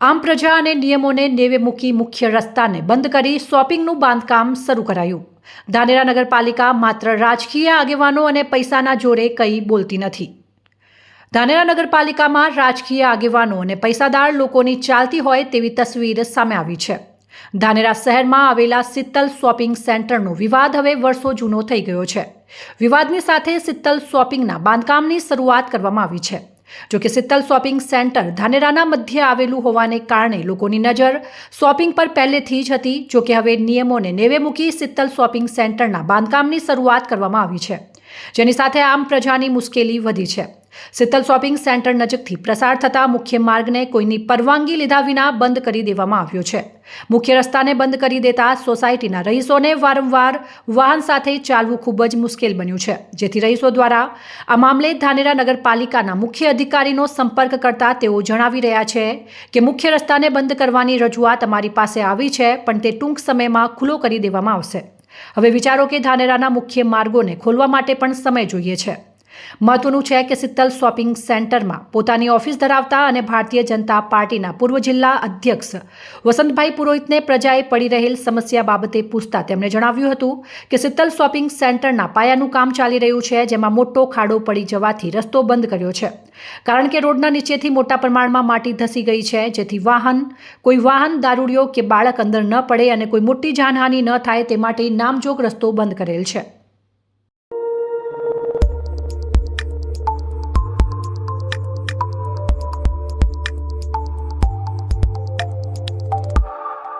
આમ પ્રજા અને નિયમોને નેવે મૂકી મુખ્ય રસ્તાને બંધ કરી શોપિંગનું બાંધકામ શરૂ કરાયું. ધાનેરા નગરપાલિકા માત્ર રાજકીય આગેવાનો અને પૈસાના જોરે કંઈ બોલતી નથી. ધાનેરા નગરપાલિકામાં રાજકીય આગેવાનો અને પૈસાદાર લોકોની ચાલતી હોય તેવી તસવીર સામે આવી છે. ધાનેરા શહેરમાં આવેલા સિત્તલ શોપિંગ સેન્ટરનો વિવાદ હવે વર્ષો જૂનો થઈ ગયો છે. વિવાદની સાથે સિત્તલ શોપિંગના બાંધકામની શરૂઆત કરવામાં આવી છે. જો કે શીતલ શોપિંગ સેન્ટર ધાનેરાના મધ્ય આવેલું હોવાને કારણે લોકોની નજર શોપિંગ પર પહેલેથી જ હતી. જોકે હવે નિયમોને નેવે મૂકી શીતલ શોપિંગ સેન્ટરના બાંધકામની શરૂઆત કરવામાં આવી છે, જેની સાથે આમ પ્રજાની મુશ્કેલી વધી છે. શીતલ શોપિંગ સેન્ટર નજીકથી પ્રસાર થતા મુખ્ય માર્ગને કોઈની પરવાનગી લીધા વિના બંધ કરી દેવામાં આવ્યો છે. મુખ્ય રસ્તાને બંધ કરી દેતા સોસાયટીના રહીશોને વારંવાર વાહન સાથે ચાલવું ખૂબ જ મુશ્કેલ બન્યું છે, જેથી રહીશો દ્વારા આ મામલે ધાનેરા નગરપાલિકાના મુખ્ય અધિકારીનો સંપર્ક કરતા તેઓ જણાવી રહ્યા છે કે મુખ્ય રસ્તાને બંધ કરવાની રજૂઆત અમારી પાસે આવી છે, પણ તે ટૂંક સમયમાં ખુલ્લો કરી દેવામાં આવશે. હવે વિચારો કે ધાનેરાના મુખ્ય માર્ગોને ખોલવા માટે પણ સમય જોઈએ છે. મહત્વનું છે કે સિત્તલ શોપિંગ સેન્ટરમાં પોતાની ઓફિસ ધરાવતા અને ભારતીય જનતા પાર્ટીના પૂર્વ જિલ્લા અધ્યક્ષ વસંતભાઈ પુરોહિતને પ્રજાએ પડી રહેલ સમસ્યા બાબતે પૂછતા તેમણે જણાવ્યું હતું કે શીતલ શોપિંગ સેન્ટરના પાયાનું કામ ચાલી રહ્યું છે, જેમાં મોટો ખાડો પડી જવાથી રસ્તો બંધ કર્યો છે. કારણ કે રોડના નીચેથી મોટા પ્રમાણમાં માટી ધસી ગઈ છે, જેથી વાહન, કોઈ વાહન, દારૂડિયો કે બાળક અંદર ન પડે અને કોઈ મોટી જાનહાનિ ન થાય તે માટે નામજોગ રસ્તો બંધ કરેલ છે.